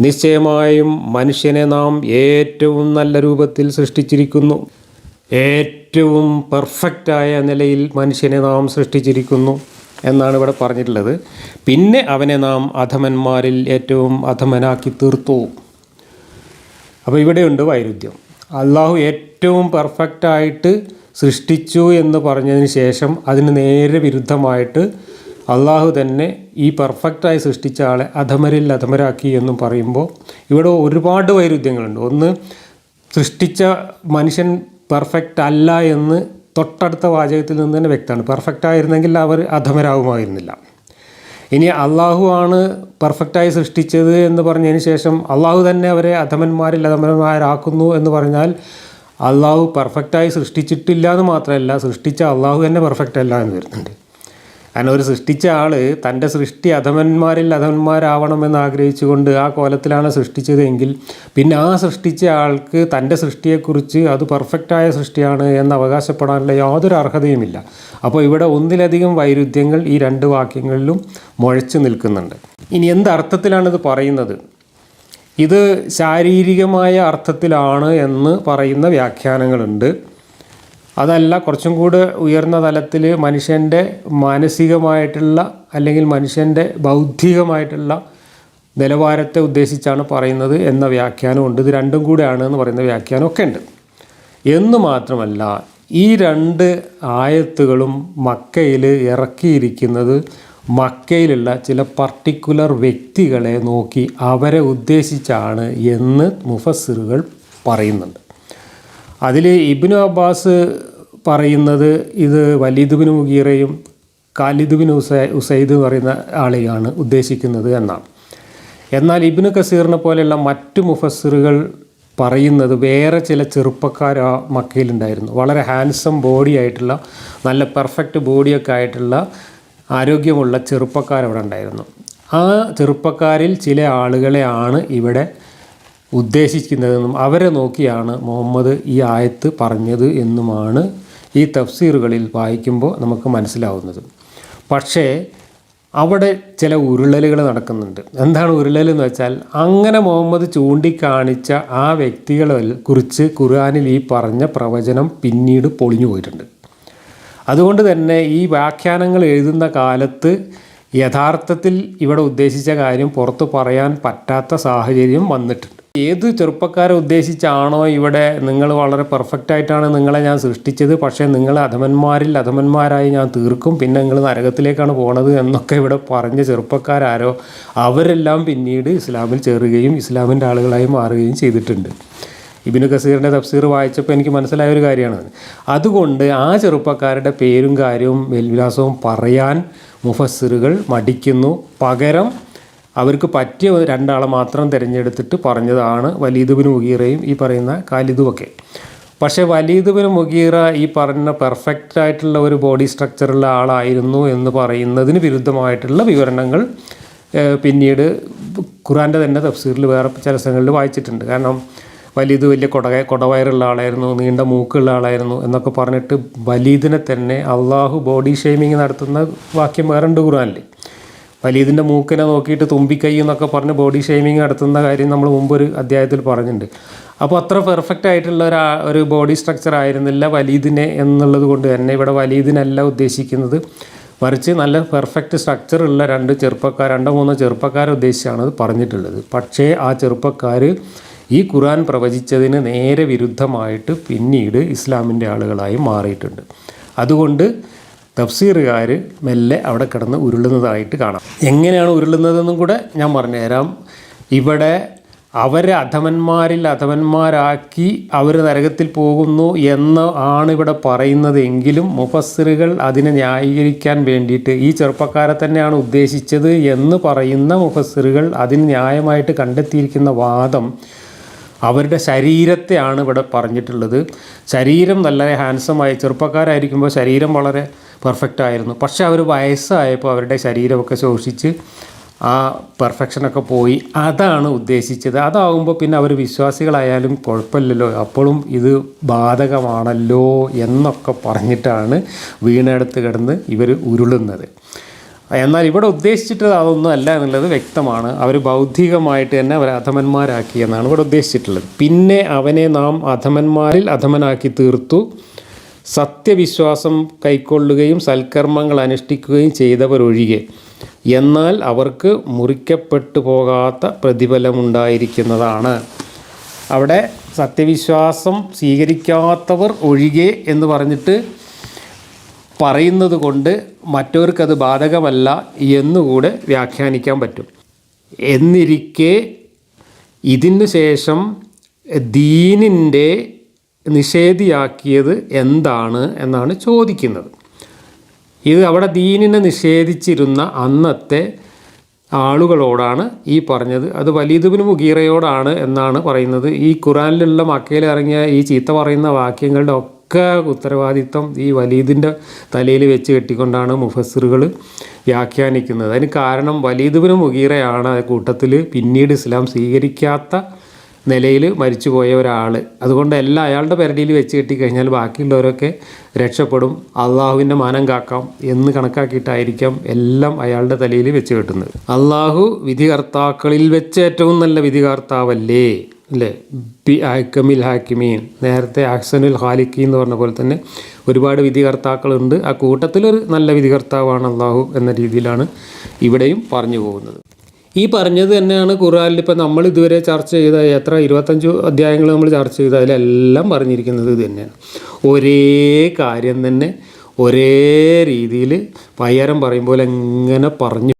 നിശ്ചയമായും മനുഷ്യനെ നാം ഏറ്റവും നല്ല രൂപത്തിൽ സൃഷ്ടിച്ചിരിക്കുന്നു. ഏറ്റവും പെർഫെക്റ്റായ നിലയിൽ മനുഷ്യനെ നാം സൃഷ്ടിച്ചിരിക്കുന്നു എന്നാണ് ഇവിടെ പറഞ്ഞിട്ടുള്ളത്. പിന്നെ അവനെ നാം അധമന്മാരിൽ ഏറ്റവും അധമനാക്കി തീർത്തു. അപ്പോൾ ഇവിടെയുണ്ട് വൈരുദ്ധ്യം. അള്ളാഹു ഏറ്റവും പെർഫെക്റ്റായിട്ട് സൃഷ്ടിച്ചു എന്ന് പറഞ്ഞതിന് ശേഷം അതിന് നേരെ വിരുദ്ധമായിട്ട് അള്ളാഹു തന്നെ ഈ പെർഫെക്റ്റായി സൃഷ്ടിച്ച ആളെ അധമരിൽ അധമരാക്കി എന്നും പറയുമ്പോൾ ഇവിടെ ഒരുപാട് വൈരുദ്ധ്യങ്ങളുണ്ട്. ഒന്ന് സൃഷ്ടിച്ച മനുഷ്യൻ പെർഫെക്റ്റ് അല്ല എന്ന് തൊട്ടടുത്ത വാചകത്തിൽ നിന്ന് തന്നെ വ്യക്തമാണ്. പെർഫെക്റ്റ് ആയിരുന്നെങ്കിൽ അവർ അധമരാകുമായിരുന്നില്ല ഇനി അള്ളാഹു ആണ് പെർഫെക്റ്റായി സൃഷ്ടിച്ചത് എന്ന് പറഞ്ഞതിന് ശേഷം അള്ളാഹു തന്നെ അവരെ അധമന്മാരിൽ അധമന്മാരാക്കുന്നു എന്ന് പറഞ്ഞാൽ അള്ളാഹു പെർഫെക്റ്റായി സൃഷ്ടിച്ചിട്ടില്ല എന്ന് മാത്രമല്ല സൃഷ്ടിച്ച അള്ളാഹു തന്നെ പെർഫെക്റ്റ് അല്ല എന്ന് വരുന്നുണ്ട്. കാരണം ഒരു സൃഷ്ടിച്ച ആൾ തന്റെ സൃഷ്ടി അധമന്മാരിൽ അധമന്മാരാവണമെന്ന് ആഗ്രഹിച്ചുകൊണ്ട് ആ കോലത്തിലാണ് സൃഷ്ടിച്ചതെങ്കിൽ പിന്നെ ആ സൃഷ്ടിച്ച ആൾക്ക് തന്റെ സൃഷ്ടിയെക്കുറിച്ച് അത് പെർഫെക്റ്റായ സൃഷ്ടിയാണ് എന്ന് അവകാശപ്പെടാനുള്ള യാതൊരു അർഹതയുമില്ല. അപ്പോൾ ഇവിടെ ഒന്നിലധികം വൈരുദ്ധ്യങ്ങൾ ഈ രണ്ട് വാക്യങ്ങളിലും മുഴച്ചു നിൽക്കുന്നുണ്ട്. ഇനി എന്ത് അർത്ഥത്തിലാണ് ഇത് പറയുന്നത്? ഇത് ശാരീരികമായ അർത്ഥത്തിലാണ് എന്ന് പറയുന്ന വ്യാഖ്യാനങ്ങളുണ്ട്. അതല്ല കുറച്ചും കൂടെ ഉയർന്ന തലത്തിൽ മനുഷ്യന്റെ മാനസികമായിട്ടുള്ള അല്ലെങ്കിൽ മനുഷ്യന്റെ ബൗദ്ധികമായിട്ടുള്ള നിലവാരത്തെ ഉദ്ദേശിച്ചാണ് പറയുന്നത് എന്ന വ്യാഖ്യാനമുണ്ട് ഇത് രണ്ടും കൂടെയാണ് എന്ന് പറയുന്ന വ്യാഖ്യാനമൊക്കെ ഉണ്ട്. എന്ന് മാത്രമല്ല ഈ രണ്ട് ആയത്തുകളും മക്കയിൽ ഇറക്കിയിരിക്കുന്നത് മക്കയിലുള്ള ചില പർട്ടിക്കുലർ വ്യക്തികളെ നോക്കി അവരെ ഉദ്ദേശിച്ചാണ് എന്ന് മുഫസ്സിറുകൾ പറയുന്നുണ്ട്. അതിൽ ഇബിനു അബ്ബാസ് പറയുന്നത് ഇത് വലീദുബിന് മുഗീറയും ഖാലിദുബിൻ ഉസൈ ഉസൈദ് പറയുന്ന ആളെയാണ് ഉദ്ദേശിക്കുന്നത് എന്നാണ്. എന്നാൽ ഇബിനു കസീറിനെ പോലെയുള്ള മറ്റു മുഫസ്സിറുകൾ പറയുന്നത് വേറെ ചില ചെറുപ്പക്കാർ ആ മക്കയിലുണ്ടായിരുന്നു വളരെ ഹാൻസം ബോഡി ആയിട്ടുള്ള നല്ല പെർഫെക്റ്റ് ബോഡിയൊക്കെ ആയിട്ടുള്ള ആരോഗ്യമുള്ള ചെറുപ്പക്കാരവിടെ ഉണ്ടായിരുന്നു. ആ ചെറുപ്പക്കാരിൽ ചില ആളുകളെയാണ് ഇവിടെ ഉദ്ദേശിക്കുന്നതെന്നും അവരെ നോക്കിയാണ് മുഹമ്മദ് ഈ ആയത്ത് പറഞ്ഞത് എന്നുമാണ് ഈ തഫ്സീറുകളിൽ വായിക്കുമ്പോൾ നമുക്ക് മനസ്സിലാവുന്നത്. പക്ഷേ അവിടെ ചില ഉരുളലുകൾ നടക്കുന്നുണ്ട്. എന്താണ് ഉരുളൽ എന്ന് വെച്ചാൽ അങ്ങനെ മുഹമ്മദ് ചൂണ്ടിക്കാണിച്ച ആ വ്യക്തികളെ കുറിച്ച് ഖുർആാനിൽ ഈ പറഞ്ഞ പ്രവചനം പിന്നീട് പൊളിഞ്ഞു പോയിട്ടുണ്ട്. അതുകൊണ്ട് തന്നെ ഈ വ്യാഖ്യാനങ്ങൾ എഴുതുന്ന കാലത്ത് യഥാർത്ഥത്തിൽ ഇവിടെ ഉദ്ദേശിച്ച കാര്യം പുറത്തു പറയാൻ പറ്റാത്ത സാഹചര്യം വന്നിട്ടുണ്ട്. ഏത് ചെറുപ്പക്കാരെ ഉദ്ദേശിച്ചാണോ ഇവിടെ നിങ്ങൾ വളരെ പെർഫെക്റ്റ് ആയിട്ടാണ് നിങ്ങളെ ഞാൻ സൃഷ്ടിച്ചത്. പക്ഷേ നിങ്ങൾ അധമന്മാരിൽ അധമന്മാരായി ഞാൻ തീർക്കും. പിന്നെ നിങ്ങൾ നരകത്തിലേക്കാണ് പോണത് എന്നൊക്കെ ഇവിടെ പറഞ്ഞ ചെറുപ്പക്കാരാരോ അവരെല്ലാം പിന്നീട് ഇസ്ലാമിൽ ചേരുകയും ഇസ്ലാമിന്റെ ആളുകളായി മാറുകയും ചെയ്തിട്ടുണ്ട്. ഇബിനു കസീറിന്റെ തഫ്സീർ വായിച്ചപ്പോൾ എനിക്ക് മനസ്സിലായ ഒരു കാര്യമാണ്. അതുകൊണ്ട് ആ ചെറുപ്പക്കാരുടെ പേരും കാര്യവും മേൽവിലാസവും പറയാൻ മുഫസ്സിറുകൾ മടിക്കുന്നു. പകരം അവർക്ക് പറ്റിയ രണ്ടാളെ മാത്രം തിരഞ്ഞെടുത്തിട്ട് പറഞ്ഞതാണ് വലീദുബിന് മുഗീറയും ഈ പറയുന്ന കാലിദുവൊക്കെ പക്ഷേ വലീദുബിന് മുഗീറ ഈ പറഞ്ഞ പെർഫെക്റ്റ് ആയിട്ടുള്ള ഒരു ബോഡി സ്ട്രക്ചറുള്ള ആളായിരുന്നു എന്ന് പറയുന്നതിന് വിരുദ്ധമായിട്ടുള്ള വിവരണങ്ങൾ പിന്നീട് ഖുറാന്റെ തന്നെ തഫ്സീറിൽ വേറെ ചില സ്ഥലങ്ങളിൽ വായിച്ചിട്ടുണ്ട്. കാരണം വലീദ് വലിയ കൊട കൊടവയറുള്ള ആളായിരുന്നു നീണ്ട മൂക്കുള്ള ആളായിരുന്നു എന്നൊക്കെ പറഞ്ഞിട്ട് വലീദിനെ തന്നെ അള്ളാഹു ബോഡി ഷെയ്മിങ് നടത്തുന്ന വാക്യം വേറെ ഉണ്ട് ഖുറാനിൽ വലീദിന്റെ മൂക്കിനെ നോക്കിയിട്ട് തുമ്പിക്കൈ എന്നൊക്കെ പറഞ്ഞ് ബോഡി ഷെയ്മിങ് നടത്തുന്ന കാര്യം നമ്മൾ മുമ്പ് ഒരു അധ്യായത്തിൽ പറഞ്ഞിട്ടുണ്ട്. അപ്പോൾ അത്ര പെർഫെക്റ്റ് ആയിട്ടുള്ള ഒരു ഒരു ബോഡി സ്ട്രക്ചർ ആയിരുന്നില്ല വലിയതിനെ എന്നുള്ളത് കൊണ്ട് തന്നെ. ഇവിടെ വലിയതിനല്ല ഉദ്ദേശിക്കുന്നത്. മറിച്ച് നല്ല പെർഫെക്റ്റ് സ്ട്രക്ചർ ഉള്ള രണ്ട് ചെറുപ്പക്കാർ രണ്ടോ മൂന്നോ ചെറുപ്പക്കാരെ ഉദ്ദേശിച്ചാണ് അത് പറഞ്ഞിട്ടുള്ളത്. പക്ഷേ ആ ചെറുപ്പക്കാർ ഈ ഖുറാൻ പ്രവചിച്ചതിന് നേരെ വിരുദ്ധമായിട്ട് പിന്നീട് ഇസ്ലാമിന്റെ ആളുകളായി മാറിയിട്ടുണ്ട്. അതുകൊണ്ട് തഫ്സീറുകാർ മെല്ലെ അവിടെ കിടന്ന് ഉരുളുന്നതായിട്ട് കാണാം. എങ്ങനെയാണ് ഉരുളുന്നതെന്നും കൂടെ ഞാൻ പറഞ്ഞുതരാം. ഇവിടെ അവരെ അധമന്മാരിൽ അധമന്മാരാക്കി അവർ നരകത്തിൽ പോകുന്നു എന്ന് ആണ് ഇവിടെ പറയുന്നത് എങ്കിലും അതിനെ ന്യായീകരിക്കാൻ വേണ്ടിയിട്ട് ഈ ചെറുപ്പക്കാരെ തന്നെയാണ് ഉദ്ദേശിച്ചത് എന്ന് പറയുന്ന മുഫസ്സിറുകൾ അതിന് ന്യായമായിട്ട് കണ്ടെത്തിയിരിക്കുന്ന വാദം അവരുടെ ശരീരത്തെയാണ് ഇവിടെ പറഞ്ഞിട്ടുള്ളത്. ശരീരം നല്ല ഹാൻസമായി ചെറുപ്പക്കാരായിരിക്കുമ്പോൾ ശരീരം വളരെ പെർഫെക്റ്റ് ആയിരുന്നു. പക്ഷേ അവർ വയസ്സായപ്പോൾ അവരുടെ ശരീരമൊക്കെ ശോഷിച്ച് ആ പെർഫെക്ഷനൊക്കെ പോയി. അതാണ് ഉദ്ദേശിച്ചത്. അതാവുമ്പോൾ പിന്നെ അവർ വിശ്വാസികളായാലും കുഴപ്പമില്ലല്ലോ. അപ്പോഴും ഇത് ബാധകമാണല്ലോ എന്നൊക്കെ പറഞ്ഞിട്ടാണ് വീണെടുത്ത് കിടന്ന് ഇവർ ഉരുളുന്നത്. എന്നാൽ ഇവിടെ ഉദ്ദേശിച്ചിട്ട് അതൊന്നും അല്ല എന്നുള്ളത് വ്യക്തമാണ്. അവർ ബൗദ്ധികമായിട്ട് തന്നെ അവർ അധമന്മാരാക്കി എന്നാണ് ഇവിടെ ഉദ്ദേശിച്ചിട്ടുള്ളത്. പിന്നെ അവനെ നാം അധമന്മാരിൽ അധമനാക്കി തീർത്തു. സത്യവിശ്വാസം കൈക്കൊള്ളുകയും സൽക്കർമ്മങ്ങൾ അനുഷ്ഠിക്കുകയും ചെയ്തവരൊഴികെ. എന്നാൽ അവർക്ക് മുറിക്കപ്പെട്ടു പോകാത്ത പ്രതിഫലമുണ്ടായിരിക്കുന്നതാണ്. അവിടെ സത്യവിശ്വാസം സ്വീകരിക്കാത്തവർ ഒഴികെ എന്ന് പറഞ്ഞിട്ട് പറയുന്നത് കൊണ്ട് മറ്റവർക്കത് ബാധകമല്ല എന്നുകൂടെ വ്യാഖ്യാനിക്കാൻ പറ്റും. എന്നിരിക്കെ ഇതിനു ശേഷം ദീനിന്റെ നിഷേധിയാക്കിയത് എന്താണ് എന്നാണ് ചോദിക്കുന്നത്. ഇത് അവിടെ ദീനിനെ നിഷേധിച്ചിരുന്ന അന്നത്തെ ആളുകളോടാണ് ഈ പറഞ്ഞത്. അത് വലീദുബിന് മുഗീറയോടാണ് എന്നാണ് പറയുന്നത്. ഈ ഖുറാനിലുള്ള മക്കയിൽ ഇറങ്ങിയ ഈ ചീത്ത പറയുന്ന വാക്യങ്ങളുടെ ഒക്കെ ഉത്തരവാദിത്വം ഈ വലീദിന്റെ തലയിൽ വെച്ച് കെട്ടിക്കൊണ്ടാണ് മുഫസ്സിറുകൾ വ്യാഖ്യാനിക്കുന്നത്. അതിന് കാരണം വലീദുബിന് മുഗീറയാണ്. കൂട്ടത്തിൽ പിന്നീട് ഇസ്ലാം സ്വീകരിക്കാത്ത നിലയിൽ മരിച്ചുപോയ ഒരാൾ അതുകൊണ്ട് എല്ലാം അയാളുടെ പെരടിയിൽ വെച്ച് കെട്ടിക്കഴിഞ്ഞാൽ ബാക്കിയുള്ളവരൊക്കെ രക്ഷപ്പെടും. അള്ളാഹുവിന്റെ മാനം കാക്കാം എന്ന് കണക്കാക്കിയിട്ടായിരിക്കാം എല്ലാം അയാളുടെ തലയിൽ വെച്ച് കെട്ടുന്നത്. അള്ളാഹു വിധികർത്താക്കളിൽ വെച്ച് ഏറ്റവും നല്ല വിധികർത്താവല്ലേ? അല്ലേ? ബി ഹാക്കമിൽ ഹാക്കിമീൻ. നേരത്തെ അഹ്സനുൽ ഹാലിക്കി എന്ന് പറഞ്ഞ പോലെ തന്നെ ഒരുപാട് വിധികർത്താക്കളുണ്ട്. ആ കൂട്ടത്തിലൊരു നല്ല വിധികർത്താവാണ് അള്ളാഹു എന്ന രീതിയിലാണ് ഇവിടെയും പറഞ്ഞു പോകുന്നത്. ഈ പറഞ്ഞത് തന്നെയാണ് ഖുറാനിൽ ഇപ്പം നമ്മൾ ഇതുവരെ ചർച്ച ചെയ്ത എത്ര ഇരുപത്തഞ്ച് അധ്യായങ്ങൾ നമ്മൾ ചർച്ച ചെയ്ത അതിലെല്ലാം പറഞ്ഞിരിക്കുന്നത് ഇത് തന്നെയാണ്. ഒരേ കാര്യം തന്നെ ഒരേ രീതിയിൽ പയ്യാരം പറയും പോലെ എങ്ങനെ പറഞ്ഞു